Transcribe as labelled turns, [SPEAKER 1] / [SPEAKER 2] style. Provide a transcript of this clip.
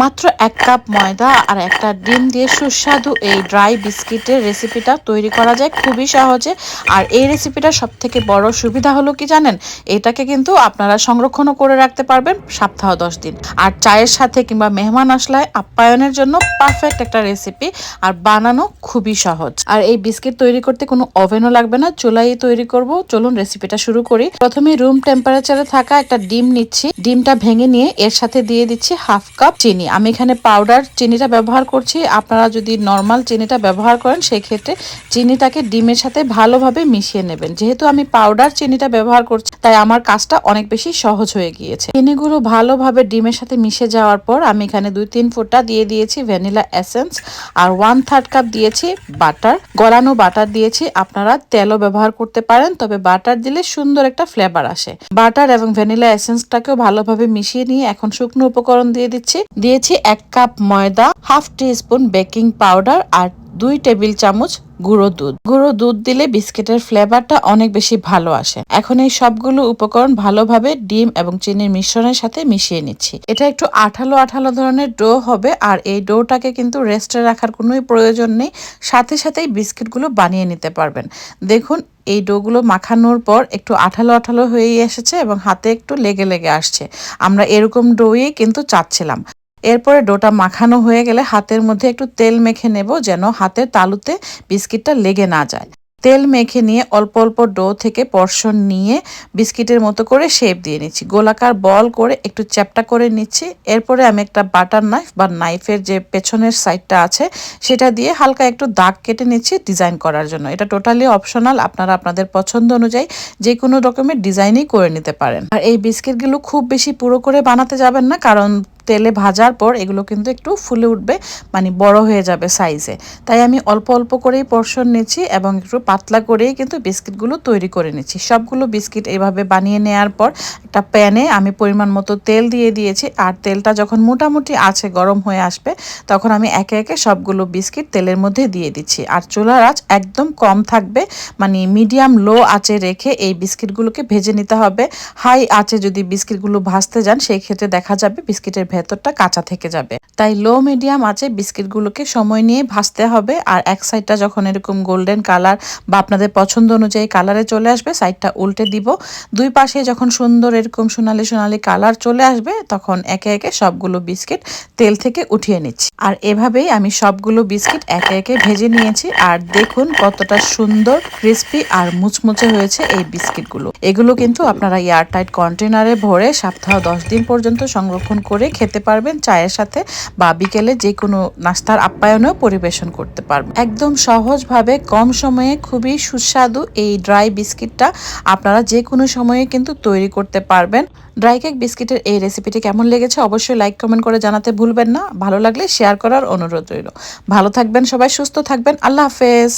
[SPEAKER 1] মাত্র এক কাপ ময়দা আর একটা ডিম দিয়ে সুস্বাদু এই ড্রাই বিস্কিটের রেসিপিটা তৈরি করা যায় খুবই সহজে। আর এই রেসিপিটা সব থেকে বড় সুবিধা হলো কি জানেন? এটাকে কিন্তু আপনারা সংরক্ষণও করে রাখতে পারবেন সপ্তাহ দশ দিন। আর চায়ের সাথে কিংবা মেহমান আসলায় আপ্যায়নের জন্য পারফেক্ট একটা রেসিপি আর বানানো খুবই সহজ। আর এই বিস্কিট তৈরি করতে কোনো ওভেনও লাগবে না চুলাই তৈরি করব। চলুন রেসিপিটা শুরু করি। প্রথমে রুম টেম্পারেচারে থাকা একটা ডিম নিচ্ছি। ডিমটা ভেঙে নিয়ে এর সাথে দিয়ে দিচ্ছি হাফ কাপ চিনি। চিনি। আমি এখানে পাউডার চিনিটা ব্যবহার করছি। আপনারা যদি নর্মাল চিনিটা ব্যবহার করেন সেই ক্ষেত্রে চিনিটাকে ডিমের সাথে ভালোভাবে মিশিয়ে নেবেন। যেহেতু আমি পাউডার চিনিটা ব্যবহার করছি, তাই আমার কাজটা অনেক বেশি সহজ হয়ে গিয়েছে। চিনিগুলো ভালোভাবে ডিমের সাথে মিশে যাওয়ার পর আমি এখানে দুই তিন ফোঁটা দিয়ে দিয়েছি ভ্যানিলা এসেন্স আর ওয়ান থার্ড কাপ দিয়েছি বাটার গলানো বাটার দিয়েছি। আপনারা তেলও ব্যবহার করতে পারেন, তবে বাটার দিলে সুন্দর একটা ফ্লেভার আসে। বাটার এবং ভ্যানিলা এসেন্সটাকেও ভালোভাবে মিশিয়ে নিয়ে এখন শুকনো উপকরণ দিয়ে দিচ্ছি। দিয়েছি এক কাপ ময়দা, half teaspoon baking powder আর দুই টেবিল চামচ গুঁড়ো দুধ। গুঁড়ো দুধ দিলে বিস্কিটের ফ্লেভারটা অনেক বেশি ভালো আসে। এখন এই সবগুলো উপকরণ ভালোভাবে ডিম এবং চিনির মিশ্রণের সাথে মিশিয়ে নিচ্ছি। এটা একটু আঠালো আঠালো ধরনের ডো হবে আর এই ডোটাকে কিন্তু রেস্টে রাখার কোনোই প্রয়োজন নেই। সাথে সাথেই বিস্কিটগুলো বানিয়ে নিতে পারবেন। দেখুন, এই ডোগুলো মাখানোর পর একটু আঠালো আঠালো হয়েই এসেছে এবং হাতে একটু লেগে লেগে আসছে। আমরা এরকম ডোই কিন্তু চাচ্ছিলাম। এরপরে ডোটা মাখানো হয়ে গেলে হাতের মধ্যে একটু তেল মেখে নেব যেন হাতের তালুতে বিস্কিটটা লেগে না যায়। তেল মেখে নিয়ে অল্প অল্প ডো থেকে পর্শন নিয়ে বিস্কিটের মতো করে শেপ দিয়ে নিচ্ছি। গোলাকার বল করে একটু চ্যাপটা করে নিচ্ছি। এরপরে আমি একটা বাটার নাইফ বা নাইফের যে পেছনের সাইডটা আছে, সেটা দিয়ে হালকা একটু দাগ কেটে নিচ্ছি ডিজাইন করার জন্য। এটা টোটালি অপশনাল, আপনারা আপনাদের পছন্দ অনুযায়ী যে কোনো রকমের ডিজাইনই করে নিতে পারেন। আর এই বিস্কিটগুলো খুব বেশি পুরো করে বানাতে যাবেন না, কারণ তেলে ভাজার পর এগুলো কিন্তু একটু ফুলে উঠবে মানে বড় হয়ে যাবে সাইজে তাই আমি অল্প অল্প করেই পোর্শন নিচ্ছি এবং একটু পাতলা করেই কিন্তু বিস্কিটগুলো তৈরি করে নিচ্ছি সবগুলো বিস্কিট এভাবে বানিয়ে নেওয়ার পর একটা প্যানে আমি পরিমাণ মতো তেল দিয়ে দিয়েছি আর তেলটা যখন মোটামুটি আছে, গরম হয়ে আসবে, তখন আমি একে একে সবগুলো বিস্কিট তেলের মধ্যে দিয়ে দিচ্ছি। আর চুলার আঁচ একদম কম থাকবে মানে মিডিয়াম লো আঁচে রেখে এই বিস্কিটগুলোকে ভেজে নিতে হবে। হাই আঁচে যদি বিস্কিটগুলো ভাজতে যান, সেই ক্ষেত্রে দেখা যাবে বিস্কিটের ভেতরটা কাঁচা থেকে যাবে। তাই লো, মিডিয়াম আছে, বিস্কিটগুলোকে সময় নিয়ে ভাজতে হবে আর এক সাইডটা যখন এরকম গোল্ডেন কালার বা আপনাদের পছন্দ অনুযায়ী কালারে চলে আসবে, সাইডটা উল্টে দিব। দুই পাশে যখন সুন্দর এরকম সোনালি সোনালি কালার চলে আসবে, তখন একে একে সবগুলো বিস্কিট তেল থেকে উঠিয়ে নিচ্ছি। আর এভাবেই আমি সবগুলো বিস্কিট একে একে ভেজে নিয়েছি আর দেখুন কতটা সুন্দর, ক্রিস্পি আর মুচমুচে হয়েছে এই বিস্কিটগুলো। এগুলো কিন্তু আপনারা এয়ারটাইট কন্টেনারে ভরে সপ্তাহ দশ দিন পর্যন্ত সংরক্ষণ করে খেতে পারবেন, চায়ের সাথে বা বিকেলে যে কোনো নাস্তার আপ্যায়নেও পরিবেশন করতে পারবেন। একদম সহজভাবে, কম সময়ে খুবই সুস্বাদু এই ড্রাই বিস্কিটটা আপনারা যে কোনো সময়ে কিন্তু তৈরি করতে পারবেন। ড্রাই কেক বিস্কিটের এই রেসিপিটি কেমন লেগেছে অবশ্যই লাইক, কমেন্ট করে জানাতে ভুলবেন না। ভালো লাগলে শেয়ার করার অনুরোধ রইল। ভালো থাকবেন সবাই, সুস্থ থাকবেন। আল্লাহ হাফেজ।